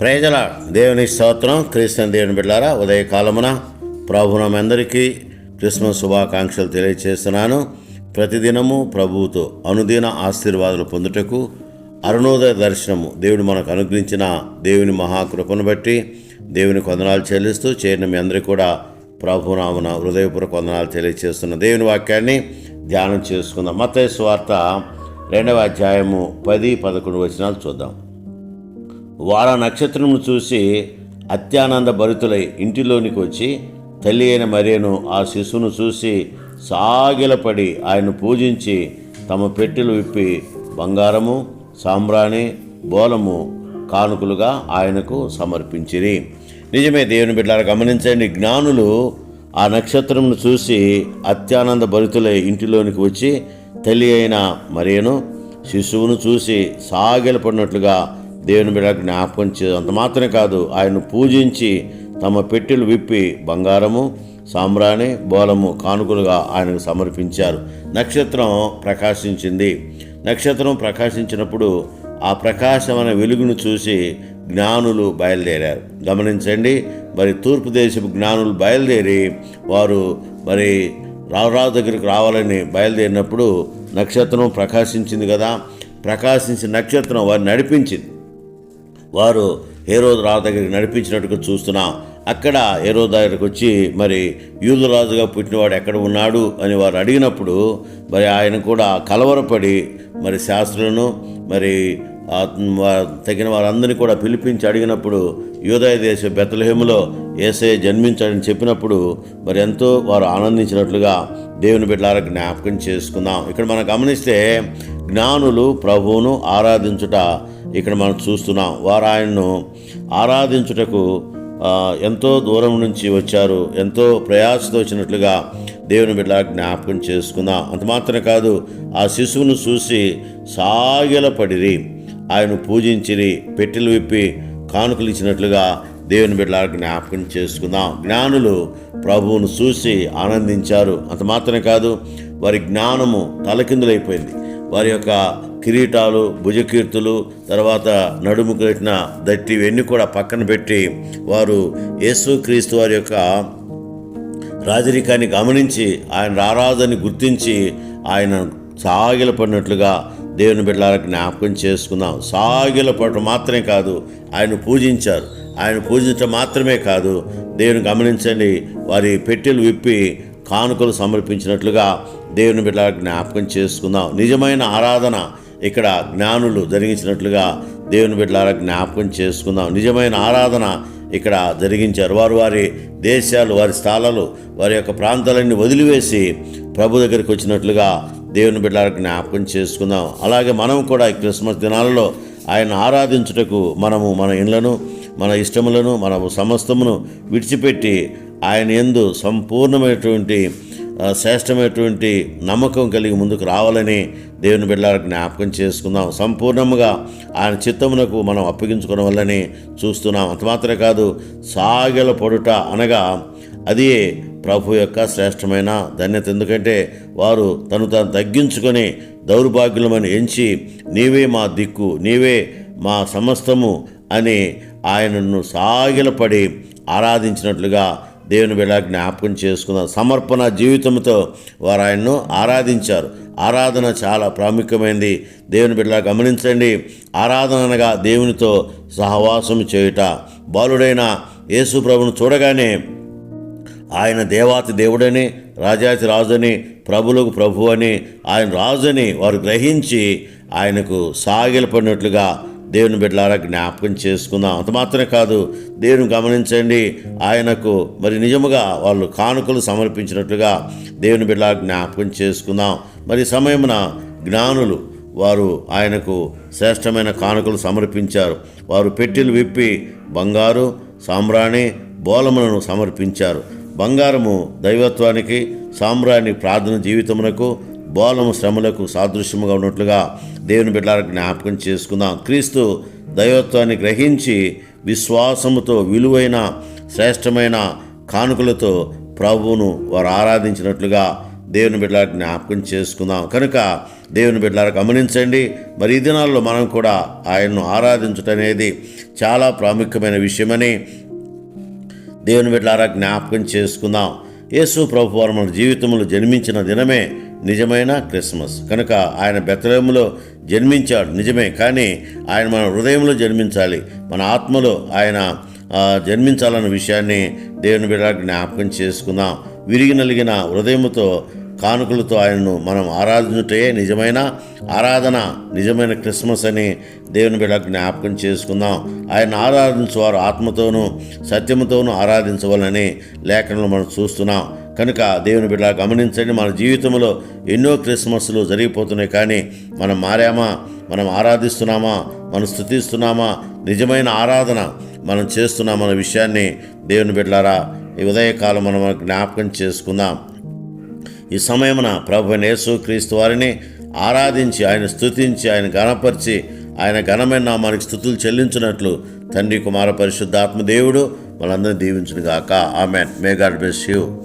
ప్రజల దేవుని స్తోత్రం క్రీస్తు దేవుని బిడ్డారా ఉదయకాలమున ప్రభునమందరికీ క్రిస్మస్ శుభాకాంక్షలు తెలియజేస్తున్నాను ప్రతిదినము ప్రభువుతో అనుదిన ఆశీర్వాదాలు పొందుటకు అరుణోదయ దర్శనము దేవుడు మనకు అనుగ్రహించిన దేవుని మహాకృపను బట్టి దేవుని కొందనాలు చెల్లిస్తూ చేరిన మీ అందరికీ కూడా ప్రభునామన హృదయపూర్వక వందనాలు తెలియజేస్తున్న దేవుని వాక్యాన్ని ధ్యానం చేసుకుందాం. మత స్వార్త రెండవ అధ్యాయము పది పదకొండు వచనాలు చూద్దాం. వార నక్షత్రమును చూసి అత్యానంద భరితులై ఇంటిలోనికి వచ్చి తల్లి అయిన మరియను ఆ శిశువును చూసి సాగిలపడి ఆయన పూజించి తమ పెట్టెలు విప్పి బంగారము సాంబ్రాణి బోలము కానుకలుగా ఆయనకు సమర్పించిరి. నిజమే దేవుని బిడ్డలారా గమనించండి జ్ఞానులు ఆ నక్షత్రమును చూసి అత్యానంద భరితులై ఇంటిలోనికి వచ్చి తల్లి అయిన మరియను శిశువును చూసి సాగిలపడినట్లుగా దేవుని బిడ్డ జ్ఞాపకం చే అంత మాత్రమే కాదు ఆయన్ను పూజించి తమ పెట్టెలు విప్పి బంగారము సాంబ్రాణి బోలము కానుకలుగా ఆయనకు సమర్పించారు. నక్షత్రం ప్రకాశించింది. నక్షత్రం ప్రకాశించినప్పుడు ఆ ప్రకాశమైన వెలుగును చూసి జ్ఞానులు బయలుదేరారు. గమనించండి మరి తూర్పు దేశపు జ్ఞానులు బయలుదేరి వారు మరి రావురావు దగ్గరికి రావాలని బయలుదేరినప్పుడు నక్షత్రం ప్రకాశించింది కదా ప్రకాశించిన నక్షత్రం వారిని నడిపించింది. వారు హేరోదు రాజు దగ్గరికి నడిపించినట్టుగా చూస్తున్నాం. అక్కడ హేరో దగ్గరకు వచ్చి మరి యూదురాజుగా పుట్టినవాడు ఎక్కడ ఉన్నాడు? అని వారు అడిగినప్పుడు మరి ఆయన కూడా కలవరపడి మరి శాస్త్రులను మరి తగిన వారందరినీ కూడా పిలిపించి అడిగినప్పుడు యూదయ దేశ బెత్తలహేములో ఏసే జన్మించాడని చెప్పినప్పుడు మరి ఎంతో వారు ఆనందించినట్లుగా దేవుని బిడ్డలారా జ్ఞాపకం చేసుకుందాం. ఇక్కడ మనం గమనిస్తే జ్ఞానులు ప్రభువును ఆరాధించుట ఇక్కడ మనం చూస్తున్నాం. వారు ఆయన్ను ఆరాధించుటకు ఎంతో దూరం నుంచి వచ్చారు ఎంతో ప్రయాసతో వచ్చినట్లుగా దేవుని బిడ్డ జ్ఞాపకం చేసుకుందాం. అంత మాత్రమే కాదు ఆ శిశువును చూసి సాగిలపడిరి. ఆయన పూజించి పెట్టెలు విప్పి కానుకలు ఇచ్చినట్లుగా దేవుని బిడ్డ జ్ఞాపకం చేసుకుందాం. జ్ఞానులు ప్రభువును చూసి ఆనందించారు. అంత మాత్రమే కాదు వారి జ్ఞానము తలకిందులైపోయింది. వారి యొక్క కిరీటాలు భుజకీర్తులు తర్వాత నడుము కట్టిన దట్టి ఇవన్నీ కూడా పక్కన పెట్టి వారు యేసుక్రీస్తు వారి యొక్క రాజరికాన్ని గమనించి ఆయన రారాదని గుర్తించి ఆయన సాగిలపడినట్లుగా దేవుని బిడ్డల జ్ఞాపకం చేసుకుందాం. సాగిలపడటం మాత్రమే కాదు ఆయన పూజించారు. ఆయన పూజించడం మాత్రమే కాదు దేవుని గమనించండి వారి పెట్టెలు విప్పి కానుకలు సమర్పించినట్లుగా దేవుని బిడ్డ జ్ఞాపకం చేసుకుందాం. నిజమైన ఆరాధన ఇక్కడ జ్ఞానులు జరిగించినట్లుగా దేవుని బిడ్డలారా జ్ఞాపకం చేసుకుందాం. నిజమైన ఆరాధన ఇక్కడ జరిగించారు. వారు వారి దేశాలు వారి స్థలాలు వారి యొక్క ప్రాంతాలన్నీ వదిలివేసి ప్రభు దగ్గరికి వచ్చినట్లుగా దేవుని బిడ్డలకు జ్ఞాపకం చేసుకుందాం. అలాగే మనం కూడా ఈ క్రిస్మస్ దినాలలో ఆయన ఆరాధించుటకు మనము మన ఇండ్లను మన ఇష్టములను మన సమస్తమును విడిచిపెట్టి ఆయన ఎందు సంపూర్ణమైనటువంటి శ్రేష్టమైనటువంటి నమ్మకం కలిగి ముందుకు రావాలని దేవుని బిడ్డలకు జ్ఞాపకం చేసుకుందాం. సంపూర్ణముగా ఆయన చిత్తమునకు మనం అప్పగించుకోవడం వల్లని చూస్తున్నాం. అంత మాత్రమే కాదు సాగెల పొడుట అనగా అది ప్రభు యొక్క శ్రేష్టమైన ధన్యత. ఎందుకంటే వారు తను తాను తగ్గించుకొని దౌర్భాగ్యులమని ఎంచి నీవే మా దిక్కు నీవే మా సమస్తము అని ఆయనను సాగిలపడి ఆరాధించినట్లుగా దేవుని బిడ్డ జ్ఞాపకం చేసుకున్నారు సమర్పణ జీవితంతో వారు ఆయన్ను ఆరాధించారు. ఆరాధన చాలా ప్రాముఖ్యమైనది. దేవుని బిడ్డ గమనించండి. ఆరాధన అనగా దేవునితో సహవాసం చేయుట. బాలుడైన యేసు ప్రభును చూడగానే ఆయన దేవాతి దేవుడని రాజాతి రాజుని ప్రభులకు ప్రభు అని ఆయన రాజుని వారు గ్రహించి ఆయనకు సాగిలపడినట్లుగా దేవుని బిడ్డలారా జ్ఞాపకం చేసుకుందాం. అంత మాత్రమే కాదు దేవుని గమనించండి ఆయనకు మరి నిజముగా వాళ్ళు కానుకలు సమర్పించినట్లుగా దేవుని బిడ్డలా జ్ఞాపకం చేసుకుందాం. మరి సమయమున జ్ఞానులు వారు ఆయనకు శ్రేష్టమైన కానుకలు సమర్పించారు. వారు పెట్టెలు విప్పి బంగారు సాంబ్రాణి బోలములను సమర్పించారు. బంగారము దైవత్వానికి సామ్రాణి ప్రార్థన జీవితమునకు బోలము శ్రమలకు సాదృశ్యముగా ఉన్నట్లుగా దేవుని బిడ్డలకు జ్ఞాపకం చేసుకుందాం. క్రీస్తు దైవత్వాన్ని గ్రహించి విశ్వాసముతో విలువైన శ్రేష్టమైన కానుకలతో ప్రభువును వారు ఆరాధించినట్లుగా దేవుని బిడ్డలకు జ్ఞాపకం చేసుకుందాం. కనుక దేవుని బిడ్డలకు గమనించండి మరి ఈ దినాల్లో మనం కూడా ఆయన్ను ఆరాధించటం అనేది చాలా ప్రాముఖ్యమైన విషయమని దేవుని బిడ్డలారా జ్ఞాపకం చేసుకుందాం. యేసు ప్రభు వారు మన జీవితంలో జన్మించిన దినమే నిజమైన క్రిస్మస్. కనుక ఆయన బెత్తలేములో జన్మించాడు నిజమే. కానీ ఆయన మన హృదయంలో జన్మించాలి. మన ఆత్మలో ఆయన జన్మించాలన్న విషయాన్ని దేవుని బిడ్డ జ్ఞాపకం చేసుకుందాం. విరిగి నలిగిన హృదయముతో కానుకలతో ఆయనను మనం ఆరాధించుటే నిజమైన ఆరాధన నిజమైన క్రిస్మస్ అని దేవుని బిడ్డ జ్ఞాపకం చేసుకుందాం. ఆయన ఆరాధించేవారు ఆత్మతోనూ సత్యముతోనూ ఆరాధించవాలని లేఖనంలో మనం చూస్తున్నాం. కనుక దేవుని బిడ్డ గమనించండి మన జీవితంలో ఎన్నో క్రిస్మస్లు జరిగిపోతున్నాయి కానీ మనం మారామా? మనం ఆరాధిస్తున్నామా? మనం స్థుతిస్తున్నామా? నిజమైన ఆరాధన మనం చేస్తున్నామన్న విషయాన్ని దేవుని బిడ్డలారా ఈ ఉదయకాలం మనం జ్ఞాపకం చేసుకుందాం. ఈ సమయమున ప్రభు యేసు క్రీస్తు వారిని ఆరాధించి ఆయన స్థుతించి ఆయన గణపరిచి ఆయన ఘనమైన నామానికి స్థుతులు చెల్లించినట్లు తండ్రి కుమార పరిశుద్ధాత్మ దేవుడు మనందరినీ దీవించునుగాక. Amen. May God bless you